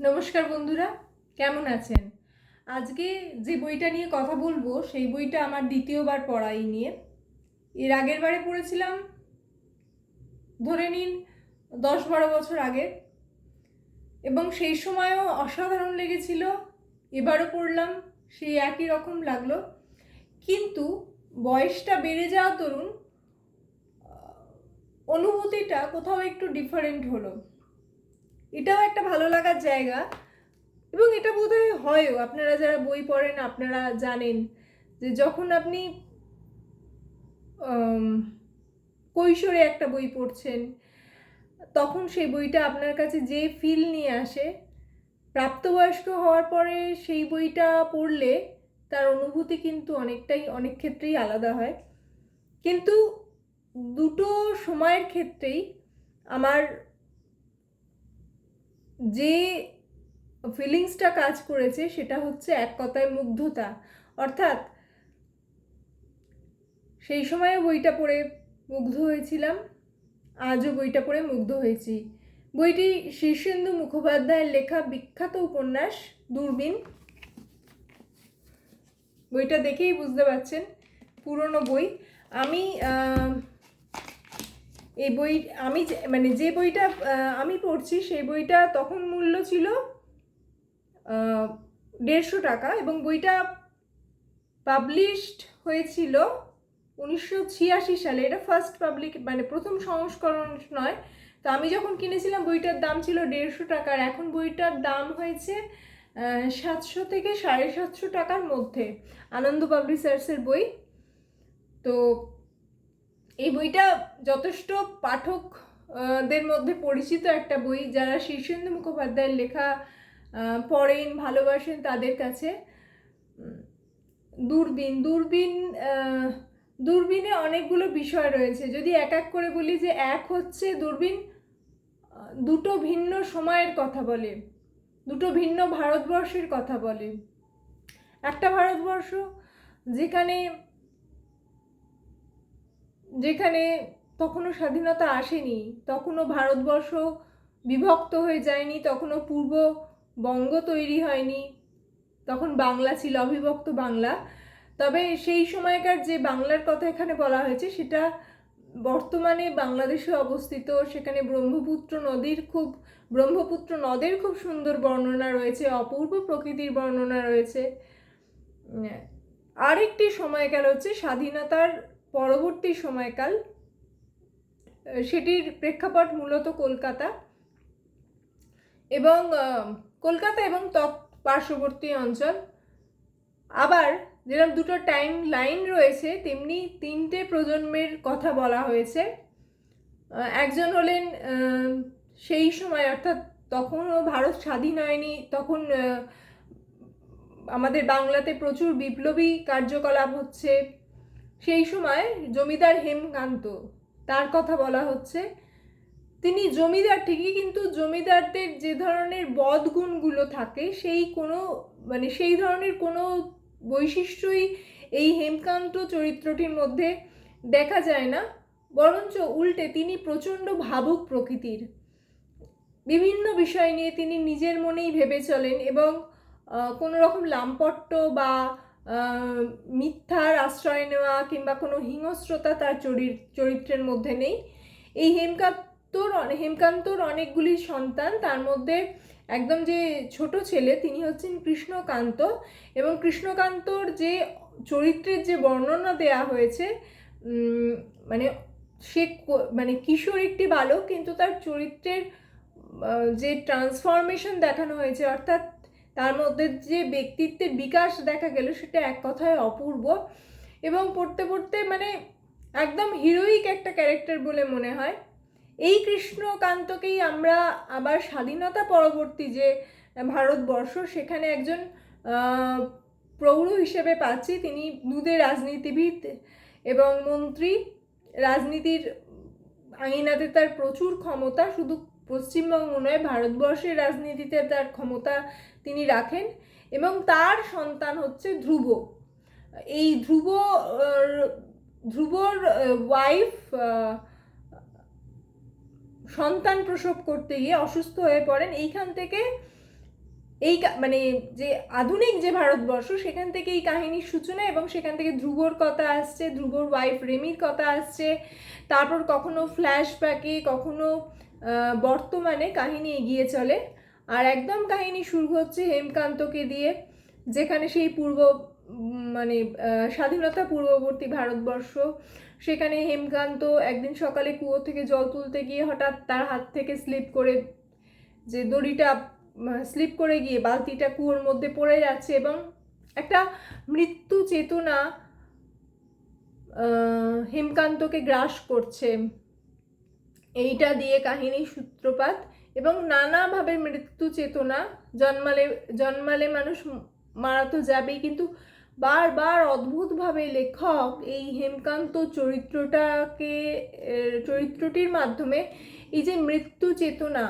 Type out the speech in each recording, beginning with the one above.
নমস্কার বন্ধুরা, কেমন আছেন? আজকে যে বইটা নিয়ে কথা বলব, সেই বইটা আমার দ্বিতীয়বার পড়াই নিয়ে। এর আগের বারে পড়েছিলাম, ধরে নিন, দশ বারো বছর আগে। এবং সেই সময়ও অসাধারণ লেগেছিল, এবারও পড়লাম, সেই একই রকম লাগল। কিন্তু বয়সটা বেড়ে যাওয়া তরুণ অনুভূতিটা কোথাও একটু ডিফারেন্ট হলো। এটাও একটা ভালো লাগার জায়গা। এবং এটা বোধহয় হয়ও। আপনারা যারা বই পড়েন, আপনারা জানেন যে যখন আপনি কৈশোরে একটা বই পড়ছেন, তখন সেই বইটা আপনার কাছে যে ফিল নিয়ে আসে, প্রাপ্তবয়স্ক হওয়ার পরে সেই বইটা পড়লে তার অনুভূতি কিন্তু অনেকটাই, অনেক ক্ষেত্রেই আলাদা হয়। কিন্তু দুটো সময়ের ক্ষেত্রেই আমার যে ফিলিংসটা কাজ করেছে, সেটা হচ্ছে এক কথায় মুগ্ধতা। অর্থাৎ সেই সময়ে বইটা পড়ে মুগ্ধ হয়েছিলাম, আজও বইটা পড়ে মুগ্ধ হয়েছি। বইটি শীর্ষেন্দু মুখোপাধ্যায়ের লেখা বিখ্যাত উপন্যাস, দূরবীন। বইটা দেখেই বুঝতে পারছেন, পুরনো বই। আমি এই বই, আমি মানে যে বইটা আমি পড়ছি সেই বইটা তখন মূল্য ছিল দেড়শো টাকা এবং বইটা পাবলিশড হয়েছিল উনিশশো ছিয়াশি সালে। এটা ফার্স্ট পাবলিক মানে প্রথম সংস্করণ নয়। তো আমি যখন কিনেছিলাম, বইটার দাম ছিল দেড়শো টাকার এখন বইটার দাম হয়েছে সাতশো থেকে সাড়ে সাতশো টাকার মধ্যে। আনন্দ পাবলিশার্সের বই। তো এই বইটা যথেষ্ট পাঠক দের মধ্যে পরিচিত একটা বই যারা শীর্ষেন্দু মুখোপাধ্যায়ের লেখা পড়েন, ভালোবাসেন তাদের কাছে। দূরবীন দূরবীন দূরবীনে অনেকগুলো বিষয় রয়েছে। যদি এক এক করে বলি যে এক হচ্ছে দূরবীন দুটো ভিন্ন সময়ের কথা বলে, দুটো ভিন্ন ভারতবর্ষের কথা বলে। একটা ভারতবর্ষ যেখানে যেখানে তখনও স্বাধীনতা আসেনি, তখনও ভারতবর্ষ বিভক্ত হয়ে যায়নি, তখনও পূর্ব বঙ্গ তৈরি হয়নি, তখন বাংলা ছিল অবিভক্ত বাংলা। তবে সেই সময়কার যে বাংলার কথা এখানে বলা হয়েছে, সেটা বর্তমানে বাংলাদেশে অবস্থিত। সেখানে ব্রহ্মপুত্র নদীর খুব, ব্রহ্মপুত্র নদের খুব সুন্দর বর্ণনা রয়েছে, অপূর্ব প্রকৃতির বর্ণনা রয়েছে। আরেকটি সময়কাল হচ্ছে স্বাধীনতার পরবর্তী সময়কাল সেটির প্রেক্ষাপট মূলত কলকাতা এবং কলকাতা এবং তৎ পার্শ্ববর্তী অঞ্চল। আবার যেরকম দুটো টাইম লাইন রয়েছে, তেমনি তিনটে প্রজন্মের কথা বলা হয়েছে। একজন হলেন সেই সময়, অর্থাৎ তখনও ভারত স্বাধীন হয়নি, তখন আমাদের বাংলাতে প্রচুর বিপ্লবী কার্যকলাপ হচ্ছে। সেই সময় জমিদার হেমকান্ত, তার কথা বলা হচ্ছে, তিনি জমিদার ঠিকই, কিন্তু জমিদারদের যে ধরনের বদগুণগুলো থাকে, সেই কোনো মানে সেই ধরনের কোনো বৈশিষ্ট্যই এই হেমকান্ত চরিত্রটির মধ্যে দেখা যায় না। বরঞ্চ উল্টে তিনি প্রচণ্ড ভাবুক প্রকৃতির। বিভিন্ন বিষয় নিয়ে তিনি নিজের মনেই ভেবে চলেন এবং কোনো রকম লাম্পট্য বা মিথ্যার আশ্রয় নেওয়া কিংবা কোনো হিংস্রতা তার চরিত চরিত্রের মধ্যে নেই। এই হেমকান্তর হেমকান্তর অনেকগুলি সন্তান, তার মধ্যে একদম যে ছোট ছেলে, তিনি হচ্ছেন কৃষ্ণকান্ত এবং কৃষ্ণকান্তর যে চরিত্রের যে বর্ণনা দেয়া হয়েছে মানে সে মানে কিশোর একটি বালক, কিন্তু তার চরিত্রের যে ট্রান্সফরমেশন দেখানো হয়েছে, অর্থাৎ তার মধ্যে যে ব্যক্তিত্বের বিকাশ দেখা গেল সেটা এক কথায় অপূর্ব এবং পড়তে পড়তে মানে একদম হিরোইক একটা ক্যারেক্টার বলে মনে হয়। এই কৃষ্ণকান্তকেই আমরা আবার স্বাধীনতা পরবর্তী যে ভারতবর্ষ সেখানে একজন প্রৌঢ় হিসেবে পাচ্ছি। তিনি দুধে রাজনীতিবিদ এবং মন্ত্রী। রাজনীতির আঙিনাতে তার প্রচুর ক্ষমতা। শুধু পশ্চিমবঙ্গ নয়, ভারতবর্ষের রাজনীতিতে তার ক্ষমতা তিনি রাখেন এবং তার সন্তান হচ্ছে ধ্রুব। এই ধ্রুব ধ্রুবর ওয়াইফ সন্তান প্রসব করতে গিয়ে অসুস্থ হয়ে পড়েন। এইখান থেকে এই মানে যে আধুনিক যে ভারতবর্ষ, সেখান থেকে এই কাহিনীর সূচনা এবং সেখান থেকে ধ্রুবর কথা আসছে, ধ্রুবর ওয়াইফ রেমির কথা আসছে। তারপর কখনো ফ্ল্যাশব্যাকে কখনো বর্তমানে কাহিনী এগিয়ে চলে। আর একদম কাহিনী শুরু হচ্ছে হেমকান্তকে দিয়ে, যেখানে সেই পূর্ব মানে স্বাধীনতা পূর্ববর্তী ভারতবর্ষ। সেখানে হেমকান্ত একদিন সকালে কুয়ো থেকে জল তুলতে গিয়ে হঠাৎ তার হাত থেকে স্লিপ করে, যে দড়িটা স্লিপ করে গিয়ে বালতিটা কুয়োর মধ্যে পড়ে যাচ্ছে এবং একটা মৃত্যু চেতনা হেমকান্তকে গ্রাস করছে। এইটা দিয়ে কাহিনীর সূত্রপাত এবং নানাভাবে মৃত্যু চেতনা। জন্মালে জন্মালে মানুষ মারা তো যাবেই, কিন্তু বারবার অদ্ভুতভাবে লেখক এই হেমকান্ত চরিত্রটাকে চরিত্রটির মাধ্যমে এই যে মৃত্যু চেতনা,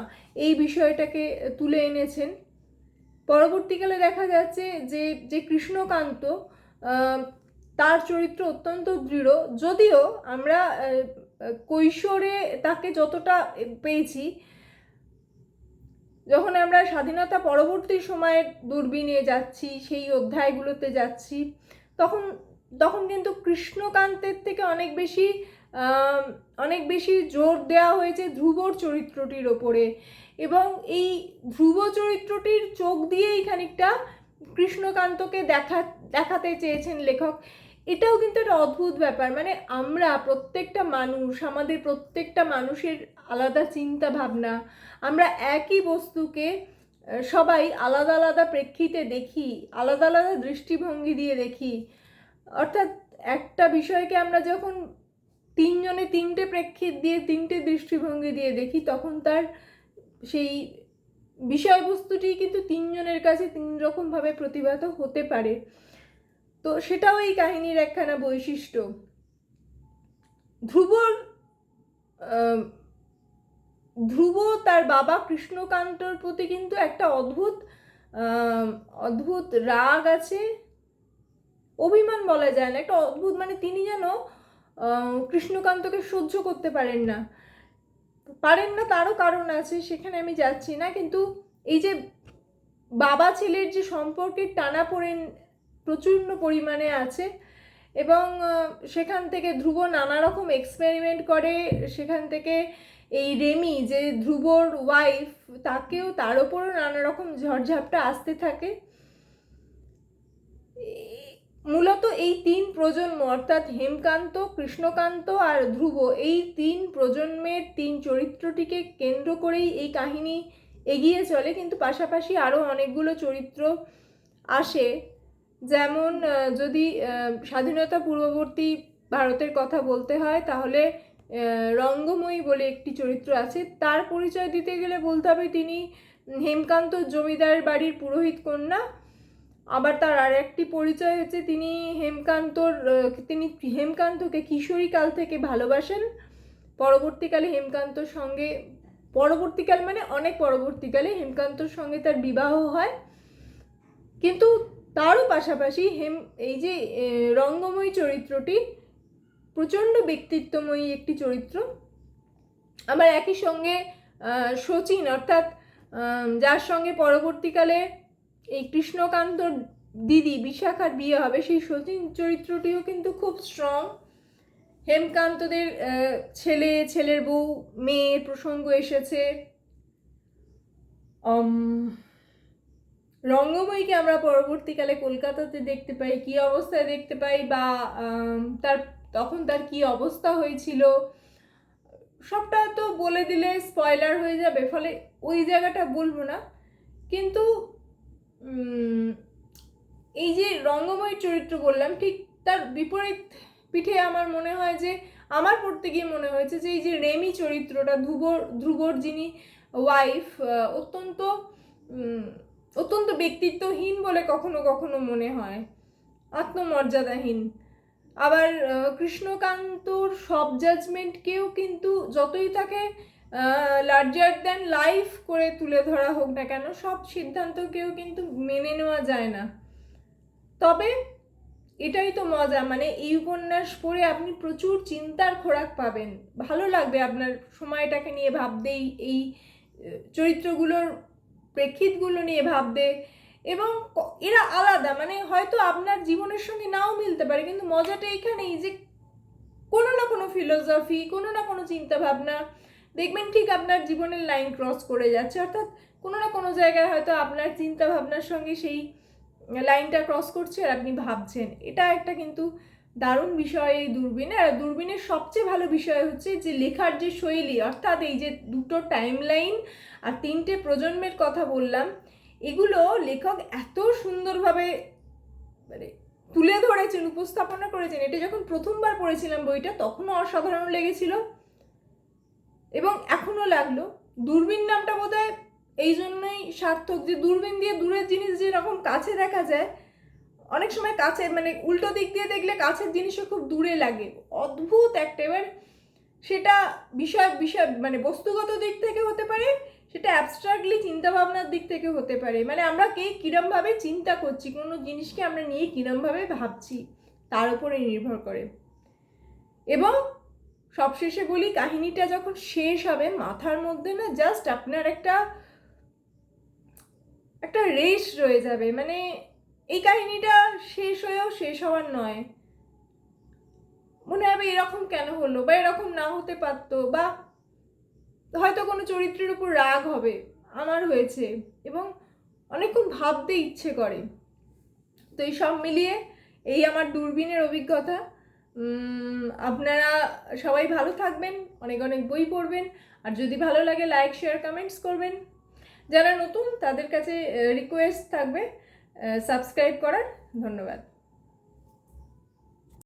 এই বিষয়টাকে তুলে এনেছেন। পরবর্তীকালে দেখা যাচ্ছে যে যে কৃষ্ণকান্ত তার চরিত্র অত্যন্ত দৃঢ়, যদিও আমরা কৈশোরে তাকে যতটা পেয়েছি, যখন আমরা স্বাধীনতা পরবর্তী সময়ে দূরবীনে যাচ্ছি, সেই অধ্যায়গুলোতে যাচ্ছি, তখন তখন কিন্তু কৃষ্ণকান্তের থেকে অনেক বেশি অনেক বেশি জোর দেওয়া হয়েছে ধ্রুবর চরিত্রটির ওপরে এবং এই ধ্রুব চরিত্রটির চোখ দিয়েই খানিকটা কৃষ্ণকান্তকে দেখা, দেখাতে চেয়েছেন লেখক। এটাও কিন্তু একটা অদ্ভুত ব্যাপার। মানে আমরা প্রত্যেকটা মানুষ, আমাদের প্রত্যেকটা মানুষের আলাদা চিন্তা ভাবনা আমরা একই বস্তুকে সবাই আলাদা আলাদা প্রেক্ষিতে দেখি, আলাদা আলাদা দৃষ্টিভঙ্গি দিয়ে দেখি। অর্থাৎ একটা বিষয়কে আমরা যখন তিনজনে তিনটে প্রেক্ষিত দিয়ে, তিনটে দৃষ্টিভঙ্গি দিয়ে দেখি, তখন তার সেই বিষয়বস্তুটি কিন্তু তিনজনের কাছে তিন রকমভাবে প্রতিভাত হতে পারে। তো সেটাও এই কাহিনীর একখানা বৈশিষ্ট্য। ধ্রুবর ধ্রুব তার বাবা কৃষ্ণকান্তর প্রতি কিন্তু একটা অদ্ভুত অদ্ভুত রাগ আছে। অভিমান বলা যায় না, একটা অদ্ভুত মানে তিনি যেন কৃষ্ণকান্তকে সহ্য করতে পারেন না। পারেন না তারও কারণ আছে, সেখানে আমি যাচ্ছি না, কিন্তু এই যে বাবা ছেলের যে সম্পর্কের টানা পড়েন প্রচণ্ড পরিমাণে আছে এবং সেখান থেকে ধ্রুব নানা রকম এক্সপেরিমেন্ট করে। সেখান থেকে এই রেমি, যে ধ্রুবর ওয়াইফ তাকেও তার ওপরও নানা রকম ঝড়ঝাপটা আসতে থাকে। মূলত এই তিন প্রজন্ম, অর্থাৎ হেমকান্ত, কৃষ্ণকান্ত আর ধ্রুব, এই তিন প্রজন্মের তিন চরিত্রটিকে কেন্দ্র করেই এই কাহিনী এগিয়ে চলে। কিন্তু পাশাপাশি আরও অনেকগুলো চরিত্র আসে। যেমন যদি স্বাধীনতা পূর্ববর্তী ভারতের কথা বলতে হয়, তাহলে রঙ্গময়ী বলে একটি চরিত্র আছে। তার পরিচয় দিতে গেলে বলতে হবে তিনি হেমকান্ত জমিদার বাড়ির পুরোহিত কন্যা। আবার তার আর একটি পরিচয় হচ্ছে তিনি হেমকান্তর তিনি হেমকান্তকে কিশোরী কাল থেকে ভালোবাসেন। পরবর্তীকালে হেমকান্তর সঙ্গে, পরবর্তীকাল মানে অনেক পরবর্তীকালে হেমকান্তর সঙ্গে তার বিবাহ হয়। কিন্তু তারও পাশাপাশি হেম, এই যে রঙ্গময়ী চরিত্রটি প্রচণ্ড ব্যক্তিত্বময়ী একটি চরিত্র। আবার একই সঙ্গে শচীন অর্থাৎ যার সঙ্গে পরবর্তীকালে এই কৃষ্ণকান্তর দিদি বিশাখার বিয়ে হবে, সেই শচীন চরিত্রটিও কিন্তু খুব স্ট্রং হেমকান্তদের ছেলে, ছেলের বউ, মেয়ের প্রসঙ্গ এসেছে। রঙ্গময়ীকে আমরা পরবর্তীকালে কলকাতাতে দেখতে পাই, কি অবস্থায় দেখতে পাই বা তার, তখন তার কি অবস্থা হয়েছিল, সবটা তো বলে দিলে স্পয়লার হয়ে যাবে, ফলে ওই জায়গাটা বলব না। কিন্তু এই যে রঙ্গময়ী চরিত্র বললাম, ঠিক তার বিপরীত পিঠে আমার মনে হয় যে, আমার পড়তে গিয়ে মনে হয়েছে যে, এই যে রেমি চরিত্রটা, ধ্রুবর ধ্রুবর যিনি ওয়াইফ অত্যন্ত অত্যন্ত ব্যক্তিত্বহীন বলে কখনো কখনো মনে হয়। আত্মমর্যাদাহীন। আবার কৃষ্ণকান্তর সব জাজমেন্টকেও কিন্তু যতই তাকে লার্জার দ্যান লাইফ করে তুলে ধরা হোক না কেন, সব সিদ্ধান্তকেও কিন্তু মেনে নেওয়া যায় না। তবে, এটাই তো মজা মানে এই উপন্যাস পড়ে আপনি প্রচুর চিন্তার খোরাক পাবেন। ভালো লাগবে আপনার সময়টাকে নিয়ে ভাবতেই এই চরিত্রগুলোর প্রেক্ষিতগুলো নিয়ে ভাববে এবং এরা আলাদা। মানে হয়তো আপনার জীবনের সঙ্গে নাও মিলতে পারে, কিন্তু মজাটা এইখানেই যে কোনো না কোনো ফিলোসফি কোনো না কোনো চিন্তা ভাবনা দেখবেন ঠিক আপনার জীবনের লাইন ক্রস করে যাচ্ছে। অর্থাৎ কোনো না কোনো জায়গায় হয়তো আপনার চিন্তা ভাবনার সঙ্গে সেই লাইনটা ক্রস করছে আর আপনি ভাবছেন। এটা একটা কিন্তু দারুণ বিষয় এই দূরবীনে। আর দূরবীনের সবচেয়ে ভালো বিষয় হচ্ছে যে লেখার যে শৈলী, অর্থাৎ এই যে দুটো টাইম লাইন আর তিনটে প্রজন্মের কথা বললাম, এগুলো লেখক এত সুন্দরভাবে মানে তুলে ধরেছেন, উপস্থাপনা করেছেন। এটা যখন প্রথমবার পড়েছিলাম বইটা, তখনও অসাধারণ লেগেছিল এবং এখনও লাগল। দূরবীন নামটা বোধ এই জন্যই সার্থক যে দূরবীন দিয়ে দূরের জিনিস যেরকম কাছে দেখা যায় অনেক সময় কাছে মানে উল্টো দিক দিয়ে দেখলে কাছের জিনিসও খুব দূরে লাগে। অদ্ভুত একটা, এবার সেটা বিষয় বিষয় মানে বস্তুগত দিক থেকে হতে পারে, সেটা অ্যাবস্ট্রাক্টলি চিন্তাভাবনার দিক থেকে হতে পারে। মানে আমরা কে কীরমভাবে চিন্তা করছি, কোনো জিনিসকে আমরা নিয়ে কীরমভাবে ভাবছি, তার উপরে নির্ভর করে। এবং সবশেষে বলি, কাহিনীটা যখন শেষ হবে, মাথার মধ্যে না জাস্ট আপনার একটা একটা রেস রয়ে যাবে। মানে এই কাহিনীটা শেষ হয়েও শেষ হওয়ার নয়। মনে হবে এরকম কেন হলো বা এরকম না হতে পারতো বা হয়তো কোনো চরিত্রের উপর রাগ হবে, আমার হয়েছে এবং অনেকক্ষণ ভাবতে ইচ্ছে করে। তো এই সব মিলিয়ে এই আমার দূরবীনের অভিজ্ঞতা। আপনারা সবাই ভালো থাকবেন, অনেক অনেক বই পড়বেন, আর যদি ভালো লাগে লাইক শেয়ার কমেন্টস করবেন। যারা নতুন, তাদের কাছে রিকোয়েস্ট থাকবে। সাবস্ক্রাইব করার ধন্যবাদ।